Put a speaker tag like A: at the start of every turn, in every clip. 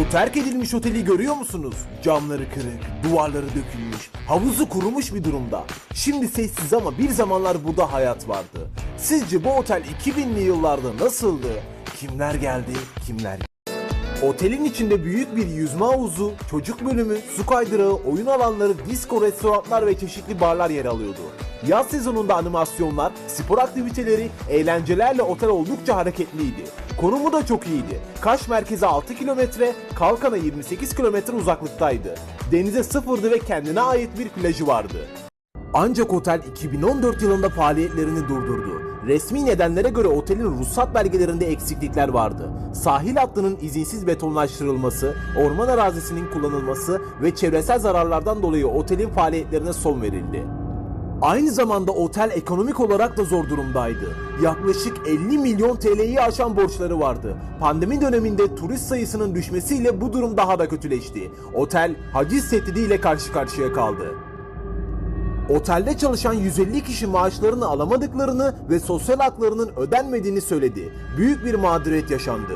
A: Bu terk edilmiş oteli görüyor musunuz? Camları kırık, duvarları dökülmüş, havuzu kurumuş bir durumda. Şimdi sessiz ama bir zamanlar burada hayat vardı. Sizce bu otel 2000'li yıllarda nasıldı? Kimler geldi, kimler Otelin içinde büyük bir yüzme havuzu, çocuk bölümü, su kaydırağı, oyun alanları, disco, restoranlar ve çeşitli barlar yer alıyordu. Yaz sezonunda animasyonlar, spor aktiviteleri, eğlencelerle otel oldukça hareketliydi. Konumu da çok iyiydi. Kaş merkeze 6 kilometre, Kalkan'a 28 kilometre uzaklıktaydı. Denize sıfırdı ve kendine ait bir plajı vardı. Ancak otel 2014 yılında faaliyetlerini durdurdu. Resmi nedenlere göre otelin ruhsat belgelerinde eksiklikler vardı. Sahil hattının izinsiz betonlaştırılması, orman arazisinin kullanılması ve çevresel zararlardan dolayı otelin faaliyetlerine son verildi. Aynı zamanda otel ekonomik olarak da zor durumdaydı. Yaklaşık 50 milyon TL'yi aşan borçları vardı. Pandemi döneminde turist sayısının düşmesiyle bu durum daha da kötüleşti. Otel haciz tehdidiyle karşı karşıya kaldı. Otelde çalışan 150 kişi maaşlarını alamadıklarını ve sosyal haklarının ödenmediğini söyledi. Büyük bir mağduriyet yaşandı.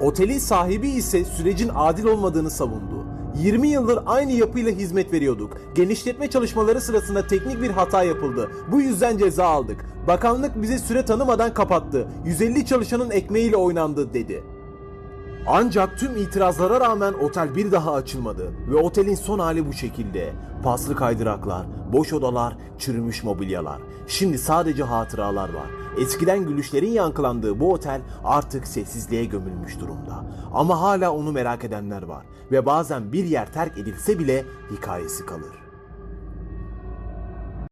A: Otelin sahibi ise sürecin adil olmadığını savundu. 20 yıldır aynı yapıyla hizmet veriyorduk. Genişletme çalışmaları sırasında teknik bir hata yapıldı. Bu yüzden ceza aldık. Bakanlık bize süre tanımadan kapattı. 150 çalışanın ekmeğiyle oynandı dedi. Ancak tüm itirazlara rağmen otel bir daha açılmadı ve otelin son hali bu şekilde. Paslı kaydıraklar, boş odalar, çürümüş mobilyalar. Şimdi sadece hatıralar var. Eskiden gülüşlerin yankılandığı bu otel artık sessizliğe gömülmüş durumda. Ama hala onu merak edenler var ve bazen bir yer terk edilse bile hikayesi kalır.